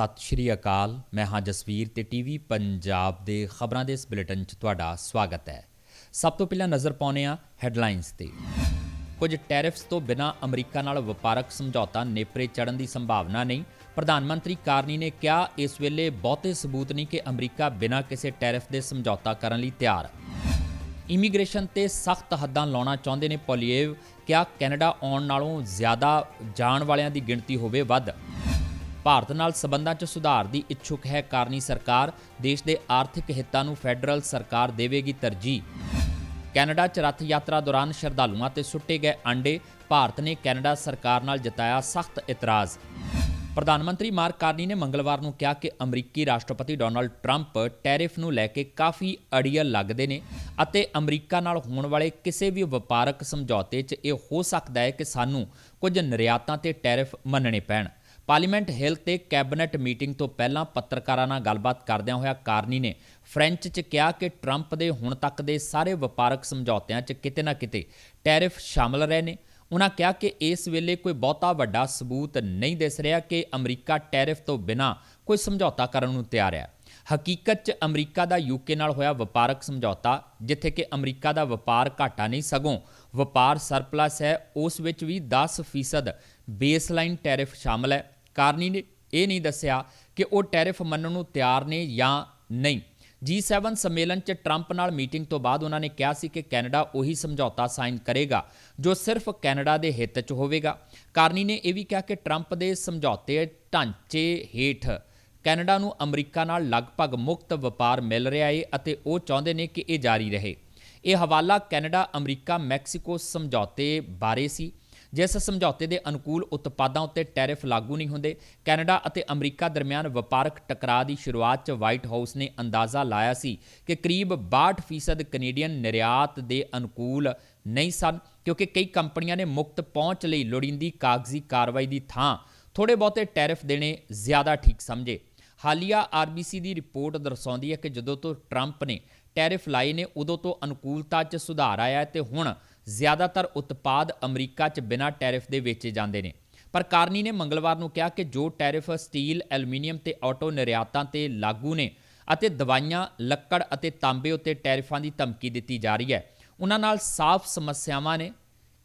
ਸਤਿ ਸ਼੍ਰੀ ਅਕਾਲ। ਮੈਂ ਹਾਂ ਜਸਵੀਰ ਤੇ ਟੀਵੀ ਪੰਜਾਬ ਦੇ ਖਬਰਾਂ ਦੇ ਇਸ ਬੁਲੇਟਿਨ 'ਚ ਤੁਹਾਡਾ ਸਵਾਗਤ ਹੈ। ਸਭ ਤੋਂ ਪਹਿਲਾਂ ਨਜ਼ਰ ਪਾਉਂਦੇ ਹਾਂ ਹੈਡਲਾਈਨਸ ਤੇ। ਕੁਝ ਟੈਰਿਫਸ ਤੋਂ ਬਿਨਾਂ ਅਮਰੀਕਾ ਨਾਲ ਵਪਾਰਕ ਸਮਝੌਤਾ ਨੇਪਰੇ ਚੜਨ ਦੀ ਸੰਭਾਵਨਾ ਨਹੀਂ। ਪ੍ਰਧਾਨ ਮੰਤਰੀ ਕਾਰਨੀ ਨੇ ਕਿਹਾ, ਇਸ ਵੇਲੇ ਬਹੁਤੇ ਸਬੂਤ ਨਹੀਂ ਕਿ ਅਮਰੀਕਾ ਬਿਨਾਂ ਕਿਸੇ ਟੈਰਿਫ ਦੇ ਸਮਝੌਤਾ ਕਰਨ ਲਈ ਤਿਆਰ। ਇਮੀਗ੍ਰੇਸ਼ਨ ਤੇ ਸਖਤ ਹੱਦਾਂ ਲਾਉਣਾ ਚਾਹੁੰਦੇ ਨੇ ਪੋਲੀਏਵ। ਕਿਹਾ, ਕੈਨੇਡਾ ਆਉਣ ਨਾਲੋਂ ਜ਼ਿਆਦਾ ਜਾਣ ਵਾਲਿਆਂ ਦੀ ਗਿਣਤੀ ਹੋਵੇ ਵੱਧ। ਭਾਰਤ ਨਾਲ ਸਬੰਧਾਂ 'ਚ ਸੁਧਾਰ ਦੀ ਇੱਛੁਕ ਹੈ ਕਾਰਨੀ ਸਰਕਾਰ, ਦੇਸ਼ ਦੇ ਆਰਥਿਕ ਹਿੱਤਾਂ ਨੂੰ ਫੈਡਰਲ ਸਰਕਾਰ ਦੇਵੇਗੀ ਤਰਜੀਹ। ਕੈਨੇਡਾ 'ਚ ਰੱਥ ਯਾਤਰਾ ਦੌਰਾਨ ਸ਼ਰਧਾਲੂਆਂ ਤੇ ਸੁੱਟੇ ਗਏ ਆਂਡੇ, ਭਾਰਤ ਨੇ ਕੈਨੇਡਾ ਸਰਕਾਰ ਨਾਲ ਜਤਾਇਆ ਸਖਤ ਇਤਰਾਜ਼। ਪ੍ਰਧਾਨ ਮੰਤਰੀ ਮਾਰਕ ਕਾਰਨੀ ਨੇ ਮੰਗਲਵਾਰ ਨੂੰ ਕਿਹਾ ਕਿ ਅਮਰੀਕੀ ਰਾਸ਼ਟਰਪਤੀ ਡੋਨਲਡ ਟਰੰਪ ਟੈਰਿਫ ਨੂੰ ਲੈ ਕੇ ਕਾਫੀ ਅੜੀਅਲ ਲੱਗਦੇ ਨੇ ਅਤੇ ਅਮਰੀਕਾ ਨਾਲ ਹੋਣ ਵਾਲੇ ਕਿਸੇ ਵੀ ਵਪਾਰਕ ਸਮਝੌਤੇ 'ਚ ਇਹ ਹੋ ਸਕਦਾ ਹੈ ਕਿ ਸਾਨੂੰ ਕੁਝ ਨਿਰਯਾਤਾਂ ਤੇ ਟੈਰਿਫ ਮੰਨਣੇ ਪੈਣ। ਪਾਰਲੀਮੈਂਟ ਹਿੱਲ ਤੇ ਕੈਬਨਿਟ ਮੀਟਿੰਗ ਤੋਂ ਪਹਿਲਾਂ ਪੱਤਰਕਾਰਾਂ ਨਾਲ ਗੱਲਬਾਤ ਕਰਦਿਆਂ ਹੋਇਆ ਕਾਰਨੀ ਨੇ ਫ੍ਰੈਂਚ 'ਚ ਕਿਹਾ ਕਿ ਟਰੰਪ ਦੇ ਹੁਣ ਤੱਕ ਦੇ ਸਾਰੇ ਵਪਾਰਕ ਸਮਝੌਤਿਆਂ 'ਚ ਕਿਤੇ ਨਾ ਕਿਤੇ ਟੈਰਿਫ ਸ਼ਾਮਲ ਰਹੇ ਨੇ। ਉਹਨਾਂ ਕਿਹਾ ਕਿ ਇਸ ਵੇਲੇ ਕੋਈ ਬਹੁਤਾ ਵੱਡਾ ਸਬੂਤ ਨਹੀਂ ਦਿਸ ਰਿਹਾ ਕਿ ਅਮਰੀਕਾ ਟੈਰਿਫ ਤੋਂ ਬਿਨਾਂ ਕੋਈ ਸਮਝੌਤਾ ਕਰਨ ਨੂੰ ਤਿਆਰ ਹੈ। ਹਕੀਕਤ 'ਚ ਅਮਰੀਕਾ ਦਾ ਯੂਕੇ ਨਾਲ ਹੋਇਆ ਵਪਾਰਕ ਸਮਝੌਤਾ, ਜਿੱਥੇ ਕਿ ਅਮਰੀਕਾ ਦਾ ਵਪਾਰ ਘਾਟਾ ਨਹੀਂ, ਸਗੋਂ ਵਪਾਰ ਸਰਪਲਸ ਹੈ, ਉਸ ਵਿੱਚ ਵੀ 10% ਬੇਸਲਾਈਨ ਟੈਰਿਫ ਸ਼ਾਮਲ ਹੈ। ਕਾਰਨੀ ਨੇ ਇਹ ਨਹੀਂ ਦੱਸਿਆ ਕਿ ਉਹ ਟੈਰਿਫ ਮੰਨਣ ਨੂੰ ਤਿਆਰ ਨੇ ਜਾਂ ਨਹੀਂ। G7 ਸੰਮੇਲਨ 'ਚ ਟਰੰਪ ਨਾਲ ਮੀਟਿੰਗ ਤੋਂ ਬਾਅਦ ਉਹਨਾਂ ਨੇ ਕਿਹਾ ਸੀ ਕਿ ਕੈਨੇਡਾ ਉਹੀ ਸਮਝੌਤਾ ਸਾਈਨ ਕਰੇਗਾ, ਜੋ ਸਿਰਫ ਕੈਨੇਡਾ ਦੇ ਹਿੱਤ 'ਚ ਹੋਵੇਗਾ। ਕਾਰਨੀ ਨੇ ਇਹ ਵੀ ਕਿਹਾ ਕਿ ਟਰੰਪ ਦੇ ਸਮਝੌਤੇ ਢਾਂਚੇ ਹੇਠ ਕੈਨੇਡਾ ਨੂੰ ਅਮਰੀਕਾ ਨਾਲ ਲਗਭਗ ਮੁਕਤ ਵਪਾਰ ਮਿਲ ਰਿਹਾ ਏ ਅਤੇ ਉਹ ਚਾਹੁੰਦੇ ਨੇ ਕਿ ਇਹ ਜਾਰੀ ਰਹੇ। ਇਹ ਹਵਾਲਾ ਕੈਨੇਡਾ ਅਮਰੀਕਾ ਮੈਕਸੀਕੋ ਸਮਝੌਤੇ ਬਾਰੇ ਸੀ। ਜਿਸ ਸਮਝੌਤੇ ਦੇ ਅਨੁਕੂਲ ਉਤਪਾਦਾਂ ਉੱਤੇ ਟੈਰਿਫ ਲਾਗੂ ਨਹੀਂ ਹੁੰਦੇ, ਕੈਨੇਡਾ ਅਤੇ ਅਮਰੀਕਾ ਦਰਮਿਆਨ ਵਪਾਰਕ ਟਕਰਾਅ ਦੀ ਸ਼ੁਰੂਆਤ 'ਚ ਵਾਈਟ ਹਾਊਸ ਨੇ ਅੰਦਾਜ਼ਾ ਲਾਇਆ ਸੀ ਕਿ ਕਰੀਬ 62% ਕੈਨੇਡੀਅਨ ਨਿਰਯਾਤ ਦੇ ਅਨੁਕੂਲ ਨਹੀਂ ਸਨ, ਕਿਉਂਕਿ ਕਈ ਕੰਪਨੀਆਂ ਨੇ ਮੁਕਤ ਪਹੁੰਚ ਲਈ ਲੋੜੀਂਦੀ ਕਾਗਜ਼ੀ ਕਾਰਵਾਈ ਦੀ ਥਾਂ ਥੋੜੇ ਬਹੁਤੇ ਟੈਰਿਫ ਦੇਣੇ ਜ਼ਿਆਦਾ ਠੀਕ ਸਮਝੇ। ਹਾਲੀਆ ਆਰਬੀਸੀ ਦੀ ਰਿਪੋਰਟ ਦਰਸਾਉਂਦੀ ਹੈ ਕਿ ਜਦੋਂ ਤੋਂ ਟਰੰਪ ਨੇ ਟੈਰਿਫ ਲਾਏ ਨੇ, ਉਦੋਂ ਤੋਂ ਅਨੁਕੂਲਤਾ 'ਚ ਸੁਧਾਰ ਆਇਆ ਹੈ ਤੇ ਹੁਣ ਜ਼ਿਆਦਾਤਰ ਉਤਪਾਦ ਅਮਰੀਕਾ 'ਚ ਬਿਨਾਂ ਟੈਰਿਫ ਦੇ ਵੇਚੇ ਜਾਂਦੇ ਨੇ। ਪਰ ਕਾਰਨੀ ਨੇ ਮੰਗਲਵਾਰ ਨੂੰ ਕਿਹਾ ਕਿ ਜੋ ਟੈਰਿਫ ਸਟੀਲ, ਐਲੂਮੀਨੀਅਮ ਤੇ ਆਟੋ ਨਿਰਯਾਤਾਂ ਤੇ ਲਾਗੂ ਨੇ ਅਤੇ ਦਵਾਈਆਂ, ਲੱਕੜ ਅਤੇ ਤਾਂਬੇ ਉੱਤੇ ਟੈਰਿਫਾਂ ਦੀ ਧਮਕੀ ਦਿੱਤੀ ਜਾ ਰਹੀ ਹੈ ਉਹਨਾਂ ਨਾਲ ਸਾਫ਼ ਸਮੱਸਿਆਵਾਂ ਨੇ।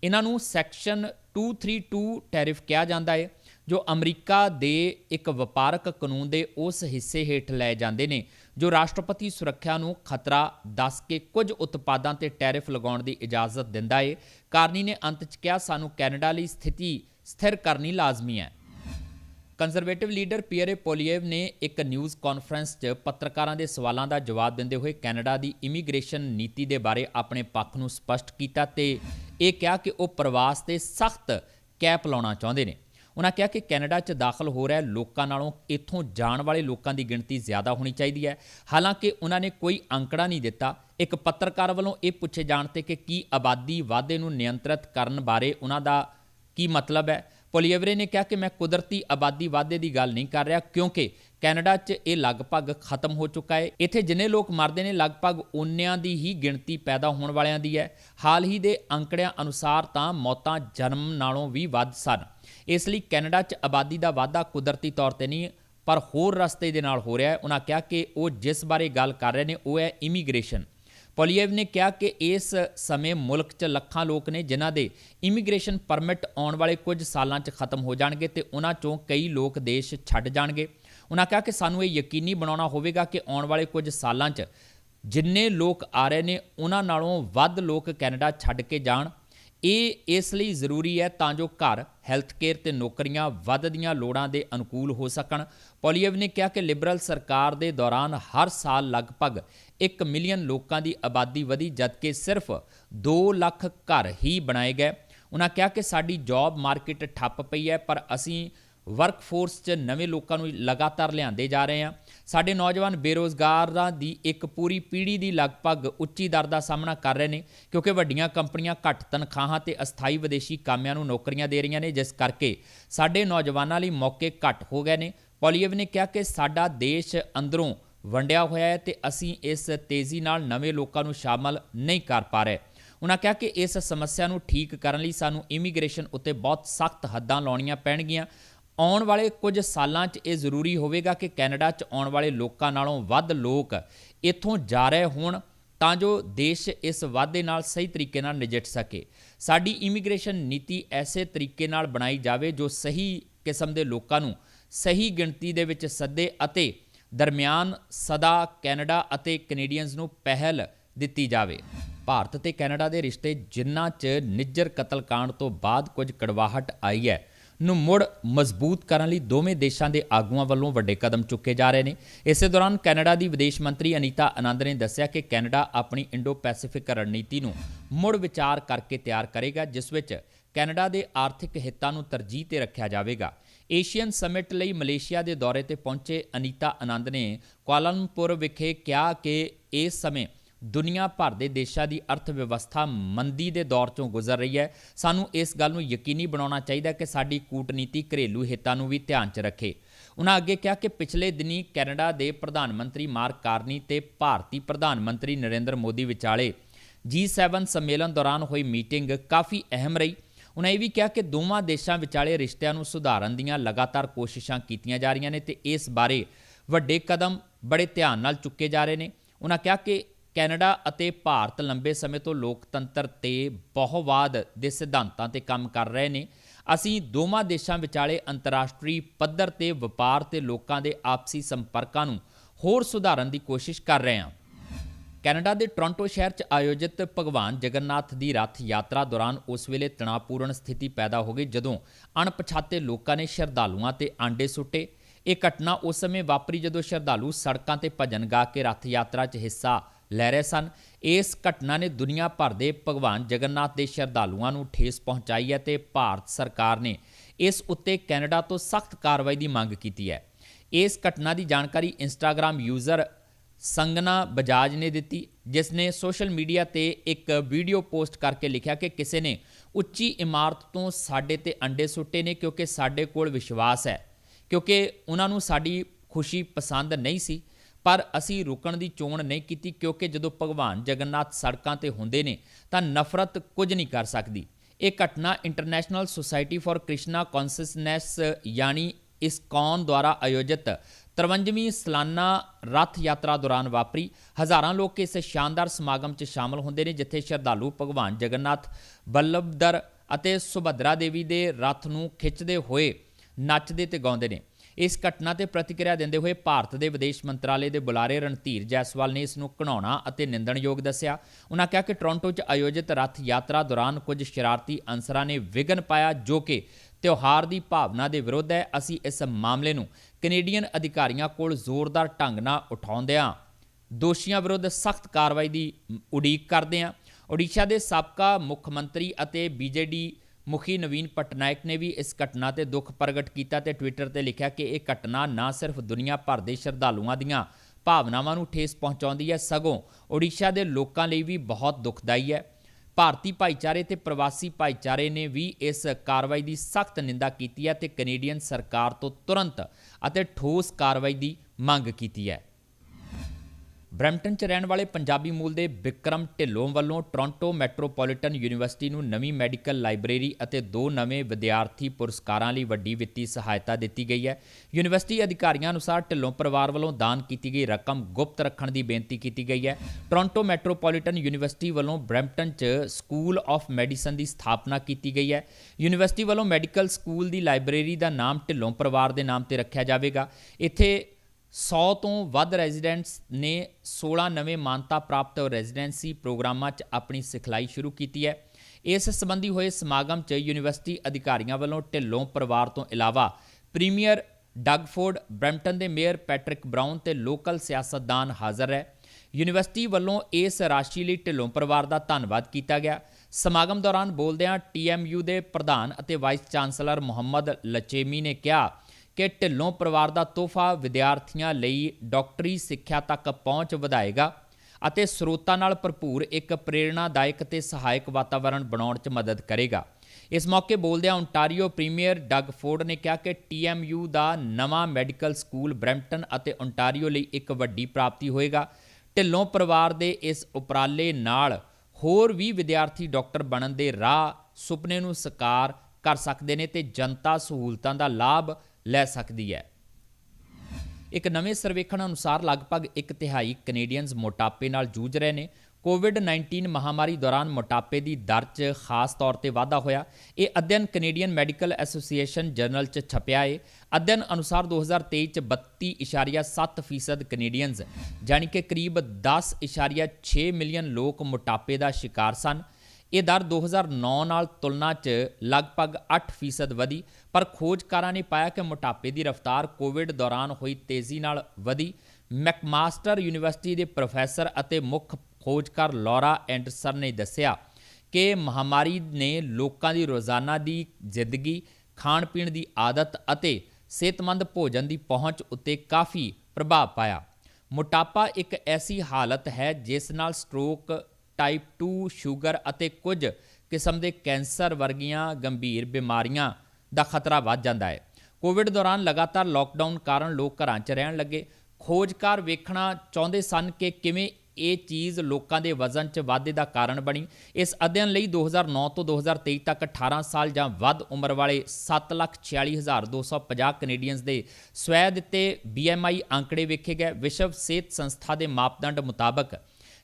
ਇਹਨਾਂ ਨੂੰ ਸੈਕਸ਼ਨ 232 ਟੈਰਿਫ ਕਿਹਾ ਜਾਂਦਾ ਹੈ ਜੋ ਅਮਰੀਕਾ ਦੇ ਇੱਕ ਵਪਾਰਕ ਕਾਨੂੰਨ ਦੇ ਉਸ ਹਿੱਸੇ ਹੇਠ ਲੈ ਜਾਂਦੇ ਨੇ ਜੋ ਰਾਸ਼ਟਰਪਤੀ ਸੁਰੱਖਿਆ ਨੂੰ ਖਤਰਾ ਦੱਸ ਕੇ ਕੁਝ ਉਤਪਾਦਾਂ ਤੇ ਟੈਰਿਫ ਲਗਾਉਣ ਦੀ ਇਜਾਜ਼ਤ ਦਿੰਦਾ ਏ। ਕਾਰਨੀ ਨੇ ਅੰਤ 'ਚ ਕਿਹਾ, ਸਾਨੂੰ ਕੈਨੇਡਾ ਲਈ ਸਥਿਤੀ ਸਥਿਰ ਕਰਨੀ ਲਾਜ਼ਮੀ ਹੈ। ਕੰਜ਼ਰਵੇਟਿਵ ਲੀਡਰ ਪੀਅਰੇ ਪੋਲੀਏਵ ਨੇ ਇੱਕ ਨਿਊਜ਼ ਕਾਨਫਰੰਸ 'ਚ ਪੱਤਰਕਾਰਾਂ ਦੇ ਸਵਾਲਾਂ ਦਾ ਜਵਾਬ ਦਿੰਦੇ ਹੋਏ ਕੈਨੇਡਾ ਦੀ ਇਮੀਗ੍ਰੇਸ਼ਨ ਨੀਤੀ ਦੇ ਬਾਰੇ ਆਪਣੇ ਪੱਖ ਨੂੰ ਸਪਸ਼ਟ ਕੀਤਾ ਤੇ ਇਹ ਕਿਹਾ ਕਿ ਉਹ ਪ੍ਰਵਾਸ ਤੇ ਸਖਤ ਕੈਪ ਲਾਉਣਾ ਚਾਹੁੰਦੇ ਨੇ। ਉਹਨਾਂ ਕਿਹਾ ਕਿ ਕੈਨੇਡਾ 'ਚ ਦਾਖਲ ਹੋ ਰਹੇ ਲੋਕਾਂ ਨਾਲੋਂ ਇੱਥੋਂ ਜਾਣ ਵਾਲੇ ਲੋਕਾਂ ਦੀ ਗਿਣਤੀ ਜ਼ਿਆਦਾ ਹੋਣੀ ਚਾਹੀਦੀ ਹੈ। ਹਾਲਾਂਕਿ ਉਹਨਾਂ ਨੇ ਕੋਈ ਅੰਕੜਾ ਨਹੀਂ ਦਿੱਤਾ। ਇੱਕ ਪੱਤਰਕਾਰ ਵੱਲੋਂ ਇਹ ਪੁੱਛੇ ਜਾਣ ਤੇ ਕਿ ਕੀ ਆਬਾਦੀ ਵਾਧੇ ਨੂੰ ਨਿਯੰਤਰਿਤ ਕਰਨ ਬਾਰੇ ਉਹਨਾਂ ਦਾ ਕੀ ਮਤਲਬ ਹੈ। ਪੋਲੀਏਵਰੇ ਨੇ ਕਿਹਾ ਕਿ ਮੈਂ ਕੁਦਰਤੀ ਆਬਾਦੀ ਵਾਧੇ ਦੀ ਗੱਲ ਨਹੀਂ ਕਰ ਰਿਹਾ ਕਿਉਂਕਿ ਕੈਨੇਡਾ 'ਚ ਇਹ ਲਗਭਗ ਖਤਮ ਹੋ ਚੁੱਕਾ ਹੈ। ਇੱਥੇ ਜਿੰਨੇ ਲੋਕ ਮਰਦੇ ਨੇ, ਲਗਭਗ ਉਨਿਆਂ ਦੀ ਹੀ ਗਿਣਤੀ ਪੈਦਾ ਹੋਣ ਵਾਲਿਆਂ ਦੀ ਹੈ। ਹਾਲ ਹੀ ਦੇ ਅੰਕੜਿਆਂ ਅਨੁਸਾਰ ਤਾਂ ਮੌਤਾਂ ਜਨਮ ਨਾਲੋਂ ਵੀ ਵੱਧ ਸਨ। ਇਸ ਲਈ ਕੈਨੇਡਾ 'ਚ ਆਬਾਦੀ ਦਾ ਵਾਧਾ ਕੁਦਰਤੀ ਤੌਰ ਤੇ ਨਹੀਂ, ਪਰ ਹੋਰ ਰਸਤੇ ਦੇ ਨਾਲ ਹੋ ਰਿਹਾ ਹੈ। ਉਹਨਾਂ ਕਿਹਾ ਕਿ ਉਹ ਜਿਸ ਬਾਰੇ ਗੱਲ ਕਰ ਰਹੇ ਨੇ, ਉਹ ਹੈ ਇਮੀਗ੍ਰੇਸ਼ਨ। ਪੋਲੀਏਵ ਨੇ ਕਿਹਾ ਕਿ ਇਸ ਸਮੇਂ ਮੁਲਕ 'ਚ ਲੱਖਾਂ ਲੋਕ ਨੇ ਜਿਨ੍ਹਾਂ ਦੇ ਇਮੀਗ੍ਰੇਸ਼ਨ ਪਰਮਿਟ ਆਉਣ ਵਾਲੇ ਕੁਝ ਸਾਲਾਂ 'ਚ ਖਤਮ ਹੋ ਜਾਣਗੇ ਤੇ ਉਹਨਾਂ 'ਚੋਂ ਕਈ ਲੋਕ ਦੇਸ਼ ਛੱਡ ਜਾਣਗੇ। ਉਹਨਾਂ ਕਿਹਾ ਕਿ ਸਾਨੂੰ ਇਹ ਯਕੀਨੀ ਬਣਾਉਣਾ ਹੋਵੇਗਾ ਕਿ ਆਉਣ ਵਾਲੇ ਕੁਝ ਸਾਲਾਂ 'ਚ ਜਿੰਨੇ ਲੋਕ ਆ ਰਹੇ ਨੇ ਉਹਨਾਂ ਨਾਲੋਂ ਵੱਧ ਲੋਕ ਕੈਨੇਡਾ ਛੱਡ ਕੇ ਜਾਣ। ਇਹ ਇਸ ਲਈ ਜ਼ਰੂਰੀ ਹੈ ਤਾਂ ਜੋ ਘਰ ਹੈਲਥ ਕੇਅਰ ਤੇ ਨੌਕਰੀਆਂ ਵੱਧਦੀਆਂ ਲੋੜਾਂ ਦੇ ਅਨੁਕੂਲ ਹੋ ਸਕਣ। ਪੋਲੀਏਵ ਨੇ ਕਿਹਾ ਕਿ ਲਿਬਰਲ ਸਰਕਾਰ ਦੇ ਦੌਰਾਨ ਹਰ ਸਾਲ ਲਗਭਗ 1 ਮਿਲੀਅਨ ਲੋਕਾਂ ਦੀ ਆਬਾਦੀ ਵਧੀ, ਜਦਕਿ ਸਿਰਫ 2 ਲੱਖ ਘਰ ਹੀ ਬਣਾਏ ਗਏ। ਉਹਨਾਂ ਕਿਹਾ ਕਿ ਸਾਡੀ ਜੌਬ ਮਾਰਕੀਟ ਠੱਪ ਪਈ ਹੈ, ਪਰ ਅਸੀਂ ਵਰਕਫੋਰਸ 'ਚ ਨਵੇਂ ਲੋਕਾਂ ਨੂੰ ਲਗਾਤਾਰ ਲਿਆਂਦੇ ਜਾ ਰਹੇ ਹਾਂ ਸਾਡੇ ਨੌਜਵਾਨ ਬੇਰੋਜ਼ਗਾਰਾਂ ਦੀ ਇੱਕ ਪੂਰੀ ਪੀੜ੍ਹੀ ਦੀ ਲਗਭਗ ਉੱਚੀ ਦਰ ਦਾ ਸਾਹਮਣਾ ਕਰ ਰਹੇ ਨੇ, ਕਿਉਂਕਿ ਵੱਡੀਆਂ ਕੰਪਨੀਆਂ ਘੱਟ ਤਨਖਾਹਾਂ ਤੇ ਅਸਥਾਈ ਵਿਦੇਸ਼ੀ ਕਾਮਿਆਂ ਨੂੰ ਨੌਕਰੀਆਂ ਦੇ ਰਹੀਆਂ ਨੇ, ਜਿਸ ਕਰਕੇ ਸਾਡੇ ਨੌਜਵਾਨਾਂ ਲਈ ਮੌਕੇ ਘੱਟ ਹੋ ਗਏ ਨੇ। ਪੋਲੀਏਵ ਨੇ ਕਿਹਾ ਕਿ ਸਾਡਾ ਦੇਸ਼ ਅੰਦਰੋਂ ਵੰਡਿਆ ਹੋਇਆ ਹੈ ਤੇ ਅਸੀਂ ਇਸ ਤੇਜ਼ੀ ਨਾਲ ਨਵੇਂ ਲੋਕਾਂ ਨੂੰ ਸ਼ਾਮਲ ਨਹੀਂ ਕਰ ਪਾ ਰਹੇ। ਉਹਨਾਂ ਕਿਹਾ ਕਿ ਇਸ ਸਮੱਸਿਆ ਨੂੰ ਠੀਕ ਕਰਨ ਲਈ ਸਾਨੂੰ ਇਮੀਗ੍ਰੇਸ਼ਨ ਉੱਤੇ ਬਹੁਤ ਸਖਤ ਹੱਦਾਂ ਲਾਉਣੀਆਂ ਪੈਣਗੀਆਂ। ਆਉਣ ਵਾਲੇ ਕੁਝ ਸਾਲਾਂ 'ਚ ਇਹ ਜ਼ਰੂਰੀ ਹੋਵੇਗਾ ਕਿ ਕੈਨੇਡਾ 'ਚ ਆਉਣ ਵਾਲੇ ਲੋਕਾਂ ਨਾਲੋਂ ਵੱਧ ਲੋਕ ਇੱਥੋਂ ਜਾ ਰਹੇ ਹੋਣ ਤਾਂ ਜੋ ਦੇਸ਼ ਇਸ ਵਾਧੇ ਨਾਲ ਸਹੀ ਤਰੀਕੇ ਨਾਲ ਨਜਿੱਠ ਸਕੇ। ਸਾਡੀ ਇਮੀਗ੍ਰੇਸ਼ਨ ਨੀਤੀ ਐਸੇ ਤਰੀਕੇ ਨਾਲ ਬਣਾਈ ਜਾਵੇ ਜੋ ਸਹੀ ਕਿਸਮ ਦੇ ਲੋਕਾਂ ਨੂੰ ਸਹੀ ਗਿਣਤੀ ਦੇ ਵਿੱਚ ਸੱਦੇ ਅਤੇ ਦਰਮਿਆਨ ਸਦਾ ਕੈਨੇਡਾ ਅਤੇ ਕੈਨੇਡੀਅਨਸ ਨੂੰ ਪਹਿਲ ਦਿੱਤੀ ਜਾਵੇ। ਭਾਰਤ ਤੇ ਕੈਨੇਡਾ ਦੇ ਰਿਸ਼ਤੇ ਜਿਨ੍ਹਾਂ 'ਚ ਨਿੱਜਰ ਕਤਲकांड ਤੋਂ ਬਾਅਦ ਕੁਝ ਕੜਵਾਹਟ ਆਈ ਹੈ ਨੂੰ ਮੁੜ ਮਜ਼ਬੂਤ ਕਰਨ ਲਈ ਦੋਵੇਂ ਦੇਸ਼ਾਂ ਦੇ ਆਗੂਆਂ ਵੱਲੋਂ ਵੱਡੇ ਕਦਮ ਚੁੱਕੇ ਜਾ ਰਹੇ ਨੇ। ਇਸੇ ਦੌਰਾਨ ਕੈਨੇਡਾ ਦੀ ਵਿਦੇਸ਼ ਮੰਤਰੀ ਅਨੀਤਾ ਆਨੰਦ ਨੇ ਦੱਸਿਆ ਕਿ ਕੈਨੇਡਾ ਆਪਣੀ ਇੰਡੋ ਪੈਸੀਫਿਕ ਰਣਨੀਤੀ ਨੂੰ ਮੁੜ ਵਿਚਾਰ ਕਰਕੇ ਤਿਆਰ ਕਰੇਗਾ, ਜਿਸ ਵਿੱਚ ਕੈਨੇਡਾ ਦੇ ਆਰਥਿਕ ਹਿੱਤਾਂ ਨੂੰ ਤਰਜੀਹ ਤੇ ਰੱਖਿਆ ਜਾਵੇਗਾ। ਏਸ਼ੀਅਨ ਸਮਿਟ ਲਈ ਮਲੇਸ਼ੀਆ ਦੇ ਦੌਰੇ ਤੇ ਪਹੁੰਚੇ ਅਨੀਤਾ ਆਨੰਦ ਨੇ ਕੁਆਲਾਲੰਪੁਰ ਵਿਖੇ ਕਿਹਾ ਕਿ ਇਸ ਸਮੇਂ ਦੁਨੀਆ ਭਰ ਦੇ ਦੇਸ਼ਾਂ ਦੀ ਅਰਥ ਵਿਵਸਥਾ ਮੰਦੀ ਦੇ ਦੌਰ ਚੋਂ ਗੁਜ਼ਰ ਰਹੀ ਹੈ। ਸਾਨੂੰ ਇਸ ਗੱਲ ਨੂੰ ਯਕੀਨੀ ਬਣਾਉਣਾ ਚਾਹੀਦਾ ਕਿ ਸਾਡੀ ਕੂਟਨੀਤੀ ਘਰੇਲੂ ਹਿੱਤਾਂ ਨੂੰ ਵੀ ਧਿਆਨ 'ਚ ਰੱਖੇ। ਉਹਨਾਂ ਅੱਗੇ ਕਿਹਾ ਕਿ ਪਿਛਲੇ ਦਿਨੀ ਕੈਨੇਡਾ ਦੇ ਪ੍ਰਧਾਨ ਮੰਤਰੀ ਮਾਰਕ ਕਾਰਨੀ ਤੇ ਭਾਰਤੀ ਪ੍ਰਧਾਨ ਮੰਤਰੀ ਨਰਿੰਦਰ ਮੋਦੀ ਵਿਚਾਲੇ G7 ਸੰਮੇਲਨ ਦੌਰਾਨ ਹੋਈ ਮੀਟਿੰਗ ਕਾਫੀ ਅਹਿਮ ਰਹੀ। ਉਹਨਾਂ ਇਹ ਵੀ ਕਿਹਾ ਕਿ ਦੋਵਾਂ ਦੇਸ਼ਾਂ ਵਿਚਾਲੇ ਰਿਸ਼ਤਿਆਂ ਨੂੰ ਸੁਧਾਰਨ ਦੀਆਂ ਲਗਾਤਾਰ ਕੋਸ਼ਿਸ਼ਾਂ ਕੀਤੀਆਂ ਜਾ ਰਹੀਆਂ ਨੇ ਤੇ ਇਸ ਬਾਰੇ ਵੱਡੇ ਕਦਮ ਬੜੇ ਧਿਆਨ ਨਾਲ ਚੁੱਕੇ ਜਾ ਰਹੇ ਨੇ। ਉਹਨਾਂ ਕਿਹਾ ਕਿ ਕੈਨੇਡਾ ਅਤੇ ਭਾਰਤ ਲੰਬੇ ਸਮੇਂ ਤੋਂ ਲੋਕਤੰਤਰ ਤੇ ਬਹੁਵਾਦ ਦੇ ਸਿਧਾਂਤਾਂ ਤੇ ਕੰਮ ਕਰ ਰਹੇ ਨੇ। ਅਸੀਂ ਦੋਵਾਂ ਦੇਸ਼ਾਂ ਵਿਚਾਲੇ ਅੰਤਰਰਾਸ਼ਟਰੀ ਪੱਧਰ ਤੇ ਵਪਾਰ ਤੇ ਲੋਕਾਂ ਦੇ ਆਪਸੀ ਸੰਪਰਕਾਂ ਨੂੰ ਹੋਰ ਸੁਧਾਰਨ ਦੀ ਕੋਸ਼ਿਸ਼ ਕਰ ਰਹੇ ਹਾਂ। ਕੈਨੇਡਾ ਦੇ ਟੋਰਾਂਟੋ ਸ਼ਹਿਰ 'ਚ ਆਯੋਜਿਤ ਭਗਵਾਨ ਜਗਨਨਾਥ ਦੀ ਰੱਥ ਯਾਤਰਾ ਦੌਰਾਨ ਉਸ ਵੇਲੇ ਤਣਾਅਪੂਰਨ ਸਥਿਤੀ ਪੈਦਾ ਹੋ ਗਈ, ਜਦੋਂ ਅਣਪਛਾਤੇ ਲੋਕਾਂ ਨੇ ਸ਼ਰਧਾਲੂਆਂ ਤੇ ਆਂਡੇ ਸੁੱਟੇ। ਇਹ ਘਟਨਾ ਉਸ ਸਮੇਂ ਵਾਪਰੀ ਜਦੋਂ ਸ਼ਰਧਾਲੂ ਸੜਕਾਂ ਤੇ ਭਜਨ ਗਾ ਕੇ ਰੱਥ ਯਾਤਰਾ 'ਚ ਹਿੱਸਾ ਲੈ ਰਹੇ ਸਨ। ਇਸ ਘਟਨਾ ਨੇ ਦੁਨੀਆ ਭਰ ਦੇ ਭਗਵਾਨ ਜਗਨਨਾਥ ਦੇ ਸ਼ਰਧਾਲੂਆਂ ਨੂੰ ਠੇਸ ਪਹੁੰਚਾਈ ਹੈ ਤੇ ਭਾਰਤ ਸਰਕਾਰ ਨੇ ਇਸ ਉੱਤੇ ਕੈਨੇਡਾ ਤੋਂ ਸਖਤ ਕਾਰਵਾਈ ਦੀ ਮੰਗ ਕੀਤੀ ਹੈ। ਇਸ ਘਟਨਾ ਦੀ ਜਾਣਕਾਰੀ ਇੰਸਟਾਗ੍ਰam ਯੂਜ਼ਰ ਸੰਗਨਾ ਬਜਾਜ ਨੇ ਦਿੱਤੀ, ਜਿਸ ਨੇ ਸੋਸ਼ਲ ਮੀਡੀਆ ਤੇ ਇੱਕ ਵੀਡੀਓ ਪੋਸਟ ਕਰਕੇ ਲਿਖਿਆ ਕਿ ਕਿਸੇ ਨੇ ਉੱਚੀ ਇਮਾਰਤ ਤੋਂ ਸਾਡੇ ਤੇ ਅੰਡੇ ਸੁੱਟੇ ਨੇ ਕਿਉਂਕਿ ਸਾਡੇ ਕੋਲ ਵਿਸ਼ਵਾਸ ਹੈ, ਕਿਉਂਕਿ ਉਹਨਾਂ ਨੂੰ ਸਾਡੀ ਖੁਸ਼ੀ ਪਸੰਦ ਨਹੀਂ ਸੀ। ਪਰ ਅਸੀਂ ਰੁਕਣ ਦੀ ਚੋਣ ਨਹੀਂ ਕੀਤੀ ਕਿਉਂਕਿ ਜਦੋਂ ਭਗਵਾਨ ਜਗਨਨਾਥ ਸੜਕਾਂ ਤੇ ਹੁੰਦੇ ਨੇ ਤਾਂ ਨਫ਼ਰਤ ਕੁਝ ਨਹੀਂ ਕਰ ਸਕਦੀ। ਇਹ ਘਟਨਾ international society for Krishna consciousness ਯਾਨੀ ਇਸਕੌਨ ਦੁਆਰਾ ਆਯੋਜਿਤ 53ਵੀਂ ਸਾਲਾਨਾ ਰੱਥ ਯਾਤਰਾ ਦੌਰਾਨ ਵਾਪਰੀ। ਹਜ਼ਾਰਾਂ ਲੋਕ ਇਸ ਸ਼ਾਨਦਾਰ ਸਮਾਗਮ 'ਚ ਸ਼ਾਮਲ ਹੁੰਦੇ ਨੇ, ਜਿੱਥੇ ਸ਼ਰਧਾਲੂ ਭਗਵਾਨ ਜਗਨਨਾਥ ਬੱਲਭਦਰ ਅਤੇ ਸੁਭਦਰਾ ਦੇਵੀ ਦੇ ਰੱਥ ਨੂੰ ਖਿੱਚਦੇ ਹੋਏ ਨੱਚਦੇ ਤੇ ਗਾਉਂਦੇ ਨੇ। ਇਸ ਘਟਨਾ ਤੇ ਪ੍ਰਤੀਕਿਰਿਆ ਦਿੰਦੇ ਹੋਏ ਭਾਰਤ ਦੇ ਵਿਦੇਸ਼ ਮੰਤਰਾਲੇ ਦੇ ਬੁਲਾਰੇ ਰਣਧੀਰ ਜੈਸਵਾਲ ਨੇ ਇਸ ਨੂੰ ਘਣਾਉਣਾ ਅਤੇ ਨਿੰਦਣਯੋਗ ਦੱਸਿਆ। ਉਹਨਾਂ ਕਿਹਾ ਕਿ ਟੋਰਾਂਟੋ 'ਚ ਆਯੋਜਿਤ ਰੱਥ ਯਾਤਰਾ ਦੌਰਾਨ ਕੁਝ ਸ਼ਰਾਰਤੀ ਅਨਸਰਾਂ ਨੇ ਵਿਘਨ ਪਾਇਆ ਜੋ ਕਿ ਤਿਉਹਾਰ ਦੀ ਭਾਵਨਾ ਦੇ ਵਿਰੁੱਧ ਹੈ। ਅਸੀਂ ਇਸ ਮਾਮਲੇ ਨੂੰ ਕੈਨੇਡੀਅਨ ਅਧਿਕਾਰੀਆਂ ਕੋਲ ਜ਼ੋਰਦਾਰ ਢੰਗ ਨਾਲ ਉਠਾਉਂਦਿਆਂ ਦੋਸ਼ੀਆਂ ਵਿਰੁੱਧ ਸਖਤ ਕਾਰਵਾਈ ਦੀ ਉਡੀਕ ਕਰਦੇ ਹਾਂ। ਓਡੀਸ਼ਾ ਦੇ ਸਾਬਕਾ ਮੁੱਖ ਮੰਤਰੀ ਅਤੇ ਬੀਜੇਡੀ ਮੁਖੀ ਨਵੀਨ ਪਟਨਾਇਕ ਨੇ ਵੀ ਇਸ ਘਟਨਾ ਤੇ ਦੁੱਖ ਪ੍ਰਗਟ ਕੀਤਾ ਤੇ ਟਵਿੱਟਰ ਤੇ ਲਿਖਿਆ ਕਿ ਇਹ ਘਟਨਾ ਨਾ ਸਿਰਫ ਦੁਨੀਆ ਭਰ ਦੇ ਸ਼ਰਧਾਲੂਆਂ ਦੀਆਂ ਭਾਵਨਾਵਾਂ ਨੂੰ ਠੇਸ ਪਹੁੰਚਾਉਂਦੀ ਹੈ, ਸਗੋਂ ਓਡੀਸ਼ਾ ਦੇ ਲੋਕਾਂ ਲਈ ਵੀ ਬਹੁਤ ਦੁਖਦਾਈ ਹੈ। ਭਾਰਤੀ ਭਾਈਚਾਰੇ ਤੇ ਪ੍ਰਵਾਸੀ ਭਾਈਚਾਰੇ ਨੇ ਵੀ ਇਸ ਕਾਰਵਾਈ ਦੀ ਸਖਤ ਨਿੰਦਾ ਕੀਤੀ ਹੈ ਤੇ ਕੈਨੇਡੀਅਨ ਸਰਕਾਰ ਤੋਂ ਤੁਰੰਤ ਅਤੇ ਠੋਸ ਕਾਰਵਾਈ ਦੀ ਮੰਗ ਕੀਤੀ ਹੈ। ਬ੍ਰੈਂਪਟਨ 'ਚ ਰਹਿਣ ਵਾਲੇ ਪੰਜਾਬੀ ਮੂਲ ਦੇ ਵਿਕਰਮ ਢਿੱਲੋਂ ਵੱਲੋਂ ਟੋਰਾਂਟੋ ਮੈਟਰੋਪੋਲੀਟਨ ਯੂਨੀਵਰਸਿਟੀ ਨੂੰ ਨਵੀਂ ਮੈਡੀਕਲ ਲਾਇਬ੍ਰੇਰੀ ਅਤੇ ਦੋ ਨਵੇਂ ਵਿਦਿਆਰਥੀ ਪੁਰਸਕਾਰਾਂ ਲਈ ਵੱਡੀ ਵਿੱਤੀ ਸਹਾਇਤਾ ਦਿੱਤੀ ਗਈ ਹੈ। ਯੂਨੀਵਰਸਿਟੀ ਅਧਿਕਾਰੀਆਂ ਅਨੁਸਾਰ ਢਿੱਲੋਂ ਪਰਿਵਾਰ ਵੱਲੋਂ ਦਾਨ ਕੀਤੀ ਗਈ ਰਕਮ ਗੁਪਤ ਰੱਖਣ ਦੀ ਬੇਨਤੀ ਕੀਤੀ ਗਈ ਹੈ। ਟੋਰਾਂਟੋ ਮੈਟਰੋਪੋਲੀਟਨ ਯੂਨੀਵਰਸਿਟੀ ਵੱਲੋਂ ਬ੍ਰੈਂਪਟਨ 'ਚ ਸਕੂਲ ਆਫ ਮੈਡੀਸਨ ਦੀ ਸਥਾਪਨਾ ਕੀਤੀ ਗਈ ਹੈ। ਯੂਨੀਵਰਸਿਟੀ ਵੱਲੋਂ ਮੈਡੀਕਲ ਸਕੂਲ ਦੀ ਲਾਇਬ੍ਰੇਰੀ ਦਾ ਨਾਮ ਢਿੱਲੋਂ ਪਰਿਵਾਰ ਦੇ ਨਾਮ ਤੇ ਰੱਖਿਆ ਜਾਵੇਗਾ। ਇੱਥੇ 100 ਤੋਂ ਵੱਧ ਰੈਜ਼ੀਡੈਂਟਸ ਨੇ 16 ਨਵੇਂ ਮਾਨਤਾ ਪ੍ਰਾਪਤ ਰੈਜ਼ੀਡੈਂਸੀ ਪ੍ਰੋਗਰਾਮਾਂ 'ਚ ਆਪਣੀ ਸਿਖਲਾਈ ਸ਼ੁਰੂ ਕੀਤੀ ਹੈ। ਇਸ ਸੰਬੰਧੀ ਹੋਏ ਸਮਾਗਮ 'ਚ ਯੂਨੀਵਰਸਿਟੀ ਅਧਿਕਾਰੀਆਂ ਵੱਲੋਂ ਢਿੱਲੋਂ ਪਰਿਵਾਰ ਤੋਂ ਇਲਾਵਾ ਪ੍ਰੀਮੀਅਰ ਡਗਫੋਰਡ, ਬ੍ਰੈਂਪਟਨ ਦੇ ਮੇਅਰ ਪੈਟਰਿਕ ਬ੍ਰਾਊਨ ਤੇ ਲੋਕਲ ਸਿਆਸਤਦਾਨ ਹਾਜ਼ਰ ਹੈ। ਯੂਨੀਵਰਸਿਟੀ ਵੱਲੋਂ ਇਸ ਰਾਸ਼ੀ ਲਈ ਢਿੱਲੋਂ ਪਰਿਵਾਰ ਦਾ ਧੰਨਵਾਦ ਕੀਤਾ ਗਿਆ। ਸਮਾਗਮ ਦੌਰਾਨ ਬੋਲਦਿਆਂ ਟੀਐਮਯੂ ਦੇ ਪ੍ਰਧਾਨ ਅਤੇ ਵਾਈਸ ਚਾਂਸਲਰ ਮੁਹੰਮਦ ਲਚੇਮੀ ਨੇ ਕਿਹਾ ਕਿ ਢਿੱਲੋਂ ਪਰਿਵਾਰ ਦਾ ਤੋਹਫਾ ਵਿਦਿਆਰਥੀਆਂ ਲਈ ਡਾਕਟਰੀ ਸਿੱਖਿਆ ਤੱਕ ਪਹੁੰਚ ਵਧਾਏਗਾ ਅਤੇ ਸਰੋਤਾਂ ਨਾਲ ਭਰਪੂਰ ਇੱਕ ਪ੍ਰੇਰਣਾਦਾਇਕ ਤੇ ਸਹਾਇਕ ਵਾਤਾਵਰਣ ਬਣਾਉਣ 'ਚ ਮਦਦ ਕਰੇਗਾ। ਇਸ ਮੌਕੇ ਬੋਲਦਿਆਂ ਓਨਟਾਰੀਓ ਪ੍ਰੀਮੀਅਰ ਡਗ ਫੋਰਡ ਨੇ ਕਿਹਾ ਕਿ ਟੀਐਮਯੂ ਦਾ ਨਵਾਂ ਮੈਡੀਕਲ ਸਕੂਲ ਬ੍ਰੈਂਪਟਨ ਅਤੇ ਓਨਟਾਰੀਓ ਲਈ ਇੱਕ ਵੱਡੀ ਪ੍ਰਾਪਤੀ ਹੋਏਗਾ। ਢਿੱਲੋਂ ਪਰਿਵਾਰ ਦੇ ਇਸ ਉਪਰਾਲੇ ਨਾਲ ਹੋਰ ਵੀ ਵਿਦਿਆਰਥੀ ਡਾਕਟਰ ਬਣਨ ਦੇ ਰਾਹ ਸੁਪਨੇ ਨੂੰ ਸਕਾਰ ਕਰ ਸਕਦੇ ਨੇ ਤੇ ਜਨਤਾ ਸਹੂਲਤਾਂ ਦਾ ਲਾਭ ਲੈ ਸਕਦੀ ਹੈ। ਇੱਕ ਨਵੇਂ ਸਰਵੇਖਣ ਅਨੁਸਾਰ ਲਗਭਗ ਇੱਕ ਤਿਹਾਈ ਕੈਨੇਡੀਅਨਜ਼ ਮੋਟਾਪੇ ਨਾਲ ਜੂਝ ਰਹੇ ਨੇ। ਕੋਵਿਡ-19 ਮਹਾਮਾਰੀ ਦੌਰਾਨ ਮੋਟਾਪੇ ਦੀ ਦਰ 'ਚ ਖਾਸ ਤੌਰ ਤੇ ਵਾਧਾ ਹੋਇਆ। ਇਹ ਅਧਿਐਨ ਕੈਨੇਡੀਅਨ ਮੈਡੀਕਲ ਐਸੋਸੀਏਸ਼ਨ ਜਰਨਲ 'ਚ ਛਪਿਆ ਏ। ਅਧਿਐਨ ਅਨੁਸਾਰ 2023 'ਚ 32.7% ਕੈਨੇਡੀਅਨਜ਼ ਜਾਨੀ ਕਿ ਕਰੀਬ 10.6 ਮਿਲੀਅਨ ਲੋਕ ਮੋਟਾਪੇ ਦਾ ਸ਼ਿਕਾਰ ਸਨ। ਇਹ ਦਰ 2009 ਨਾਲ ਤੁਲਨਾ 'ਚ ਲਗਭਗ 8% ਵਧੀ, ਪਰ ਖੋਜਕਾਰਾਂ ਨੇ ਪਾਇਆ ਕਿ ਮੋਟਾਪੇ ਦੀ ਰਫ਼ਤਾਰ ਕੋਵਿਡ ਦੌਰਾਨ ਹੋਈ ਤੇਜ਼ੀ ਨਾਲ ਵਧੀ। ਮੈਕਮਾਸਟਰ ਯੂਨੀਵਰਸਿਟੀ ਦੇ ਪ੍ਰੋਫੈਸਰ ਅਤੇ ਮੁੱਖ ਖੋਜਕਾਰ ਲੌਰਾ ਐਂਡਰਸਨ ਨੇ ਦੱਸਿਆ ਕਿ ਮਹਾਮਾਰੀ ਨੇ ਲੋਕਾਂ ਦੀ ਰੋਜ਼ਾਨਾ ਦੀ ਜ਼ਿੰਦਗੀ ਖਾਣ ਪੀਣ ਦੀ ਆਦਤ ਅਤੇ ਸਿਹਤਮੰਦ ਭੋਜਨ ਦੀ ਪਹੁੰਚ ਉੱਤੇ ਕਾਫੀ ਪ੍ਰਭਾਵ ਪਾਇਆ। ਮੋਟਾਪਾ ਇੱਕ ਐਸੀ ਹਾਲਤ ਹੈ ਜਿਸ ਨਾਲ ਸਟ੍ਰੋਕ ਟਾਈਪ 2 ਸ਼ੂਗਰ ਅਤੇ ਕੁਝ ਕਿਸਮ ਦੇ ਕੈਂਸਰ ਵਰਗੀਆਂ ਗੰਭੀਰ ਬਿਮਾਰੀਆਂ ਦਾ ਖਤਰਾ ਵੱਧ ਜਾਂਦਾ ਹੈ। ਕੋਵਿਡ ਦੌਰਾਨ ਲਗਾਤਾਰ ਲੋਕਡਾਊਨ ਕਾਰਨ ਲੋਕ ਘਰਾਂ 'ਚ ਰਹਿਣ ਲੱਗੇ। ਖੋਜਕਾਰ ਵੇਖਣਾ ਚਾਹੁੰਦੇ ਸਨ ਕਿ ਕਿਵੇਂ ਇਹ ਚੀਜ਼ ਲੋਕਾਂ ਦੇ ਵਜ਼ਨ 'ਚ ਵਾਧੇ ਦਾ ਕਾਰਨ ਬਣੀ। ਇਸ ਅਧਿਐਨ ਲਈ 2009 ਤੋਂ 2023 ਤੱਕ 18 ਸਾਲ ਜਾਂ ਵੱਧ ਉਮਰ ਵਾਲੇ 746250 ਕੈਨੇਡੀਅਨਸ ਦੇ ਸਵੈ ਦਿੱਤੇ BMI ਅੰਕੜੇ ਵੇਖੇ ਗਏ। ਵਿਸ਼ਵ ਸਿਹਤ ਸੰਸਥਾ ਦੇ ਮਾਪਦੰਡ ਮੁਤਾਬਕ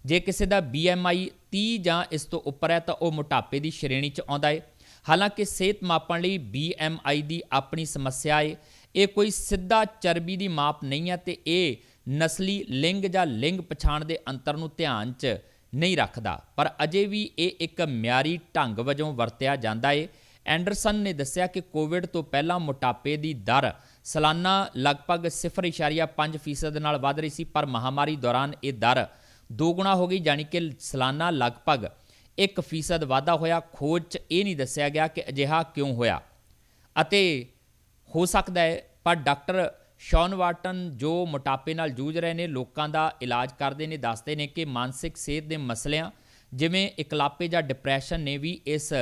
ਜੇ ਕਿਸੇ ਦਾ BMI 30 ਜਾਂ ਇਸ ਤੋਂ ਉੱਪਰ ਹੈ ਤਾਂ ਉਹ ਮੋਟਾਪੇ ਦੀ ਸ਼੍ਰੇਣੀ 'ਚ ਆਉਂਦਾ ਹੈ ਹਾਲਾਂਕਿ ਸਿਹਤ ਮਾਪਣ ਲਈ BMI ਦੀ ਆਪਣੀ ਸਮੱਸਿਆ ਹੈ ਇਹ ਕੋਈ ਸਿੱਧਾ ਚਰਬੀ ਦੀ ਮਾਪ ਨਹੀਂ ਹੈ ਤੇ ਇਹ ਨਸਲੀ ਲਿੰਗ ਜਾਂ ਲਿੰਗ ਪਛਾਣ ਦੇ ਅੰਤਰ ਨੂੰ ਧਿਆਨ 'ਚ ਨਹੀਂ ਰੱਖਦਾ। ਪਰ ਅਜੇ ਵੀ ਇਹ ਇੱਕ ਮਿਆਰੀ ਢੰਗ ਵਜੋਂ ਵਰਤਿਆ ਜਾਂਦਾ ਏ। ਐਂਡਰਸਨ ਨੇ ਦੱਸਿਆ ਕਿ ਕੋਵਿਡ ਤੋਂ ਪਹਿਲਾਂ ਮੋਟਾਪੇ ਦੀ ਦਰ ਸਾਲਾਨਾ ਲਗਭਗ 0.5% ਨਾਲ ਵਧ ਰਹੀ ਸੀ, ਪਰ ਮਹਾਮਾਰੀ ਦੌਰਾਨ ਇਹ ਦਰ ਦੋਗੁਣਾ ਹੋ ਗਈ ਯਾਨੀ ਕਿ ਸਾਲਾਨਾ ਲਗਭਗ 1% ਵਾਧਾ ਹੋਇਆ। ਖੋਜ 'ਚ ਇਹ ਨਹੀਂ ਦੱਸਿਆ ਗਿਆ ਕਿ ਅਜਿਹਾ ਕਿਉਂ ਹੋਇਆ। ਅਤੇ ਹੋ ਸਕਦਾ ਹੈ, ਪਰ ਡਾਕਟਰ ਸ਼ੌਨ ਵਾਟਨ ਜੋ ਮੋਟਾਪੇ ਨਾਲ ਜੂਝ ਰਹੇ ਨੇ, ਲੋਕਾਂ ਦਾ ਇਲਾਜ ਕਰਦੇ ਨੇ, ਦੱਸਦੇ ਨੇ ਕਿ ਮਾਨਸਿਕ ਸਿਹਤ ਦੇ ਮਸਲਿਆਂ, ਜਿਵੇਂ ਇਕਲਾਪੇ ਜਾਂ ਡਿਪਰੈਸ਼ਨ ਨੇ ਵੀ ਇਸ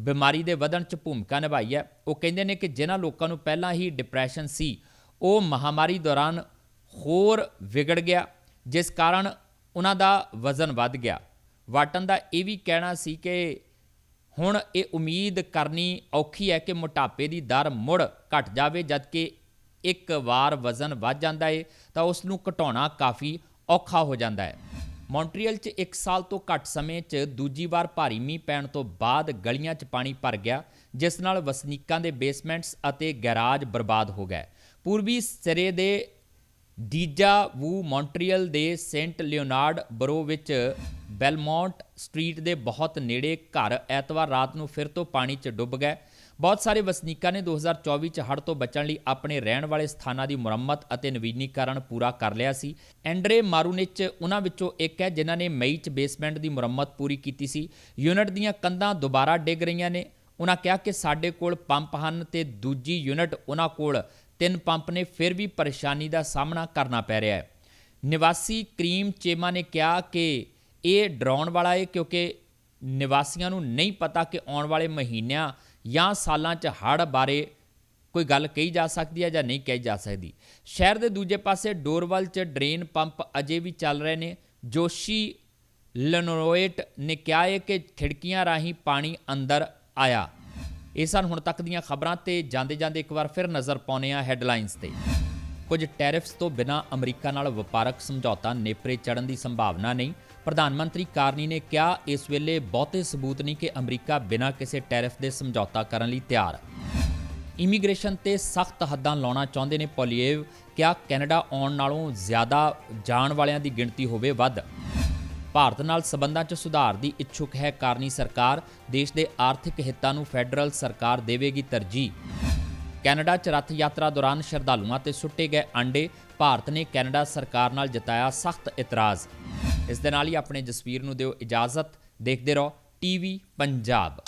ਬਿਮਾਰੀ ਦੇ ਵਧਣ 'ਚ ਭੂਮਿਕਾ ਨਿਭਾਈ ਹੈ। ਉਹ ਕਹਿੰਦੇ ਨੇ ਕਿ ਜਿਨ੍ਹਾਂ ਲੋਕਾਂ ਨੂੰ ਪਹਿਲਾਂ ਹੀ ਡਿਪਰੈਸ਼ਨ ਸੀ, ਉਹ ਮਹਾਮਾਰੀ ਦੌਰਾਨ ਹੋਰ ਵਿਗੜ ਗਿਆ, ਜਿਸ ਕਾਰਨ ਉਹਨਾਂ ਦਾ ਵਜ਼ਨ ਵੱਧ ਗਿਆ। ਵਾਟਨ ਦਾ ਇਹ ਵੀ ਕਹਿਣਾ ਸੀ ਕਿ ਹੁਣ ਇਹ ਉਮੀਦ ਕਰਨੀ ਔਖੀ ਹੈ ਕਿ ਮੋਟਾਪੇ ਦੀ ਦਰ ਮੁੜ ਘਟ ਜਾਵੇ, ਜਦਕਿ ਇੱਕ ਵਾਰ ਵਜ਼ਨ ਵੱਧ ਜਾਂਦਾ ਏ, ਤਾਂ ਉਸ ਨੂੰ ਘਟਾਉਣਾ ਕਾਫੀ ਔਖਾ ਹੋ ਜਾਂਦਾ ਹੈ। ਮੌਂਟਰੀਅਲ 'ਚ 1 ਸਾਲ ਤੋਂ ਘੱਟ ਸਮੇਂ 'ਚ ਦੂਜੀ ਵਾਰ ਭਾਰੀ ਮੀਂਹ ਪੈਣ ਤੋਂ ਬਾਅਦ ਗਲੀਆਂ 'ਚ ਪਾਣੀ ਭਰ ਗਿਆ, ਜਿਸ ਨਾਲ ਵਸਨੀਕਾਂ ਦੇ ਬੇਸਮੈਂਟਸ ਅਤੇ ਗੈਰਾਜ ਬਰਬਾਦ ਹੋ ਗਏ। ਪੂਰਬੀ ਸਿਰੇ ਦੇ ਡੀਜਾ ਵੂ ਮੌਂਟਰੀਅਲ ਦੇ ਸੇਂਟ ਲਿਓਨਾਰਡ ਬਰੋ ਵਿੱਚ ਬੈਲਮੌਂਟ ਸਟਰੀਟ ਦੇ ਬਹੁਤ ਨੇੜੇ ਘਰ ਐਤਵਾਰ ਰਾਤ ਨੂੰ ਫਿਰ ਤੋਂ ਪਾਣੀ 'ਚ ਡੁੱਬ ਗਏ। ਬਹੁਤ ਸਾਰੇ ਵਸਨੀਕਾਂ ਨੇ 2024 ਚ ਹੜ੍ਹ ਤੋਂ ਬਚਣ ਲਈ ਆਪਣੇ ਰਹਿਣ ਵਾਲੇ ਸਥਾਨਾਂ ਦੀ ਮੁਰੰਮਤ ਅਤੇ ਨਵੀਨੀਕਰਨ ਪੂਰਾ ਕਰ ਲਿਆ ਸੀ। ਐਂਡਰੇ ਮਾਰੂਨਿਚ ਉਹਨਾਂ ਵਿੱਚੋਂ ਇੱਕ ਹੈ ਜਿਨ੍ਹਾਂ ਨੇ ਮਈ ਚ ਬੇਸਮੈਂਟ ਦੀ ਮੁਰੰਮਤ ਪੂਰੀ ਕੀਤੀ ਸੀ। ਯੂਨਿਟ ਦੀਆਂ ਕੰਧਾਂ ਦੁਬਾਰਾ ਡਿੱਗ ਰਹੀਆਂ ਨੇ। ਉਹਨਾਂ ਕਿਹਾ ਕਿ ਸਾਡੇ ਕੋਲ ਪੰਪ ਹਨ ਤੇ ਦੂਜੀ ਯੂਨਿਟ ਉਹਨਾਂ ਕੋਲ ਤਿੰਨ ਪੰਪ ਨੇ ਫਿਰ ਵੀ ਪਰੇਸ਼ਾਨੀ ਦਾ ਸਾਹਮਣਾ ਕਰਨਾ ਪੈ ਰਿਹਾ ਹੈ। ਨਿਵਾਸੀ ਕਰੀਮ ਚੇਮਾ ਨੇ ਕਿਹਾ ਕਿ ਇਹ ਡਰਾਉਣ ਵਾਲਾ ਹੈ ਕਿਉਂਕਿ ਨਿਵਾਸੀਆਂ ਨੂੰ ਨਹੀਂ ਪਤਾ ਕਿ ਆਉਣ ਵਾਲੇ ਮਹੀਨਿਆਂ ਜਾਂ ਸਾਲਾਂ 'ਚ ਹੜ੍ਹ ਬਾਰੇ ਕੋਈ ਗੱਲ ਕਹੀ ਜਾ ਸਕਦੀ ਹੈ ਜਾਂ ਨਹੀਂ ਕਹੀ ਜਾ ਸਕਦੀ। ਸ਼ਹਿਰ ਦੇ ਦੂਜੇ ਪਾਸੇ ਡੋਰਵਲ 'ਚ ਡਰੇਨ ਪੰਪ ਅਜੇ ਵੀ ਚੱਲ ਰਹੇ ਨੇ। ਜੋਸ਼ੀ ਲਨੋਇਟ ਨੇ ਕਿਹਾ ਹੈ ਕਿ ਖਿੜਕੀਆਂ ਰਾਹੀਂ ਪਾਣੀ ਅੰਦਰ ਆਇਆ। ਇਹ ਸਨ ਹੁਣ ਤੱਕ ਦੀਆਂ ਖਬਰਾਂ ਤੇ ਜਾਂਦੇ ਜਾਂਦੇ ਇੱਕ ਵਾਰ ਫਿਰ ਨਜ਼ਰ ਪਾਉਨੇ ਆ ਹੈਡਲਾਈਨਸ ਤੇ। ਕੁਝ ਟੈਰਿਫਸ ਤੋਂ ਬਿਨਾ ਅਮਰੀਕਾ ਨਾਲ ਵਪਾਰਕ ਸਮਝੌਤਾ ਨੇਪਰੇ ਚੜਨ ਦੀ ਸੰਭਾਵਨਾ ਨਹੀਂ। ਪ੍ਰਧਾਨ ਮੰਤਰੀ ਕਾਰਨੀ ਨੇ ਕਿਹਾ, ਇਸ ਵੇਲੇ ਬਹੁਤੇ ਸਬੂਤ ਨਹੀਂ ਕਿ ਅਮਰੀਕਾ ਬਿਨਾਂ ਕਿਸੇ ਟੈਰਿਫ ਦੇ ਸਮਝੌਤਾ ਕਰਨ ਲਈ ਤਿਆਰ। ਇਮੀਗ੍ਰੇਸ਼ਨ ਤੇ ਸਖਤ ਹੱਦਾਂ ਲਾਉਣਾ ਚਾਹੁੰਦੇ ਨੇ ਪੋਲੀਏਵ, ਕਿਹਾ ਕੈਨੇਡਾ ਆਉਣ ਨਾਲੋਂ ਜ਼ਿਆਦਾ ਜਾਣ ਵਾਲਿਆਂ ਦੀ ਗਿਣਤੀ ਹੋਵੇ ਵੱਧ। ਭਾਰਤ ਨਾਲ ਸਬੰਧਾਂ 'ਚ ਸੁਧਾਰ ਦੀ ਇੱਛੁਕ ਹੈ ਕਾਰਨੀ ਸਰਕਾਰ, ਦੇਸ਼ ਦੇ ਆਰਥਿਕ ਹਿੱਤਾਂ ਨੂੰ ਫੈਡਰਲ ਸਰਕਾਰ ਦੇਵੇਗੀ ਤਰਜੀਹ। ਕੈਨੇਡਾ 'ਚ ਰੱਥ ਯਾਤਰਾ ਦੌਰਾਨ ਸ਼ਰਧਾਲੂਆਂ ਤੇ ਸੁੱਟੇ ਗਏ ਅੰਡੇ ਭਾਰਤ ਨੇ ਕੈਨੇਡਾ ਸਰਕਾਰ ਨਾਲ ਜਤਾਇਆ ਸਖਤ ਇਤਰਾਜ਼। ਇਸ ਦੇ ਨਾਲ ਹੀ ਆਪਣੇ ਜਸਵੀਰ ਨੂੰ ਦਿਓ ਇਜਾਜ਼ਤ, ਦੇਖਦੇ ਰਹੋ ਟੀਵੀ ਪੰਜਾਬ।